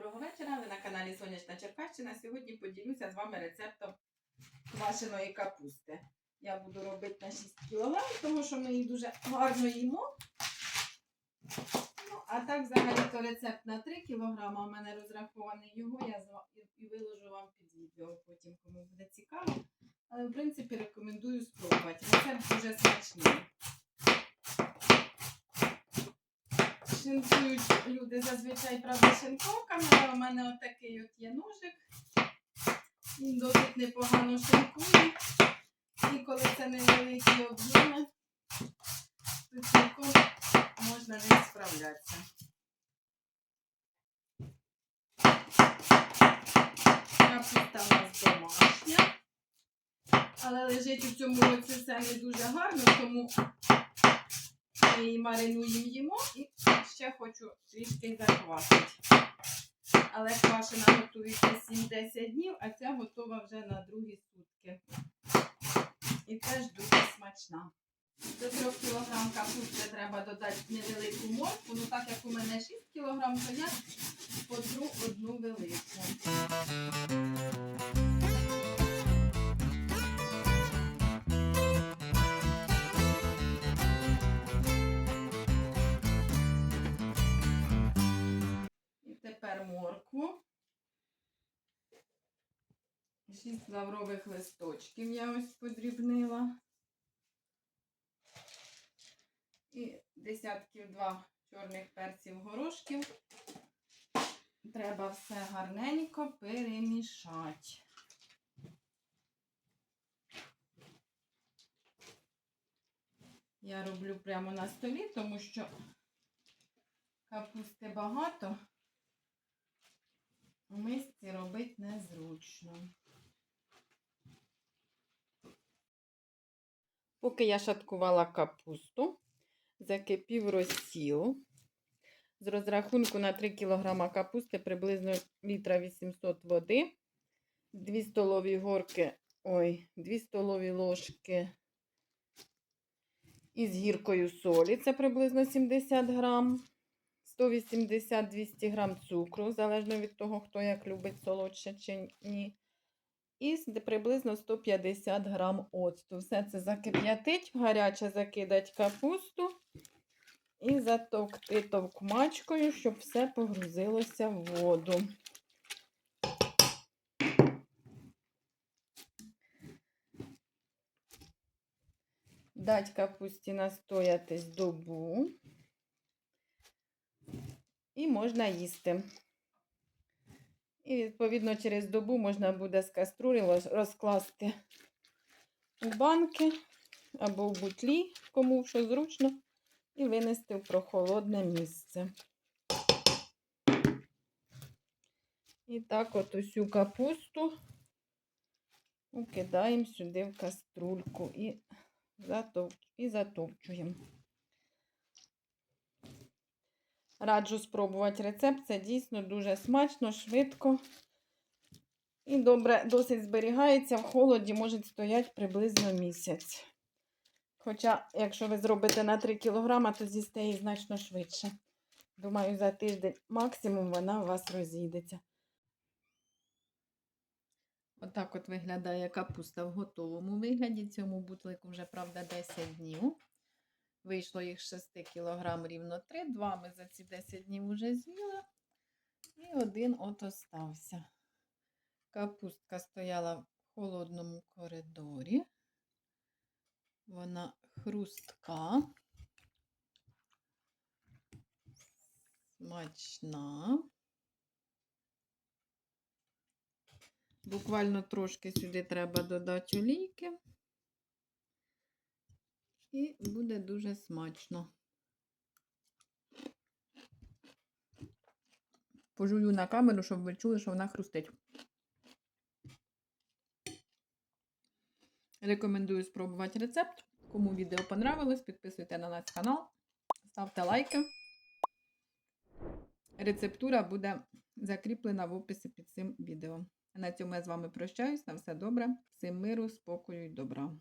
доброго вечора. Ви на каналі Сонячна Черкащина. Сьогодні поділюся з вами рецептом квашеної капусти. Я буду робити на 6 кг, тому що ми її дуже гарно їмо. Ну, а так, взагалі, то рецепт на 3 кг. У мене розрахований його. Я і виложу вам під відео потім, кому буде цікаво. Але, в принципі, рекомендую спробувати. Рецепт дуже смачний. Шинкують люди зазвичай правда шинковками, а у мене отакий от є ножик. Він досить непогано шинкує. І коли це невеликі об'єми, то цілком можна ним справлятися. Капуста у нас домашня, але лежить у цьому році все не дуже гарно, тому ми її маринуємо їмо і ще хочу трішки заквасити. Але квашена готується 7-10 днів, а ця готова вже на другі сутки. І теж дуже смачна. До 3 кг капусти треба додати невелику моркву. Ну так як у мене 6 кг, то я потру одну велику. Моркву. Шість лаврових листочків я ось подрібнила. І десятків два чорних перців горошків. Треба все гарненько перемішати. Я роблю прямо на столі, тому що капусти багато. У мисці робити незручно. Поки я шаткувала капусту, закипів розсіл. З розрахунку на 3 кг капусти приблизно літра 800 води, 2 столові горки, ой, 2 столові ложки із гіркою солі, це приблизно 70 грам. 180-200 грам цукру, залежно від того, хто як любить солодше чи ні. І приблизно 150 грам оцту. Все це закип'ятить, гаряче закидать капусту і затовкти товкмачкою, щоб все погрузилося в воду. Дать капусті настоятись добу і можна їсти. І, відповідно, через добу можна буде з каструлі розкласти у банки або в бутлі, кому що зручно, і винести в прохолодне місце. І так от усю капусту укидаємо сюди в каструльку і, затов... і затовчуємо. Раджу спробувати рецепт. Це дійсно дуже смачно, швидко і добре досить зберігається. В холоді може стояти приблизно місяць. Хоча, якщо ви зробите на 3 кг, то з'їсте її значно швидше. Думаю, за тиждень максимум вона у вас розійдеться. Отак от виглядає капуста в готовому вигляді. Цьому бутлику вже, правда, 10 днів. Вийшло їх з 6 кг рівно 3. Два ми за ці 10 днів вже з'їли. І один от остався. Капустка стояла в холодному коридорі. Вона хрустка. Смачна. Буквально трошки сюди треба додати олійки. І буде дуже смачно. Пожую на камеру, щоб ви чули, що вона хрустить. Рекомендую спробувати рецепт. Кому відео понравилось, підписуйте на наш канал, ставте лайки. Рецептура буде закріплена в описі під цим відео. На цьому я з вами прощаюсь. На все добре. Всім миру, спокою і добра.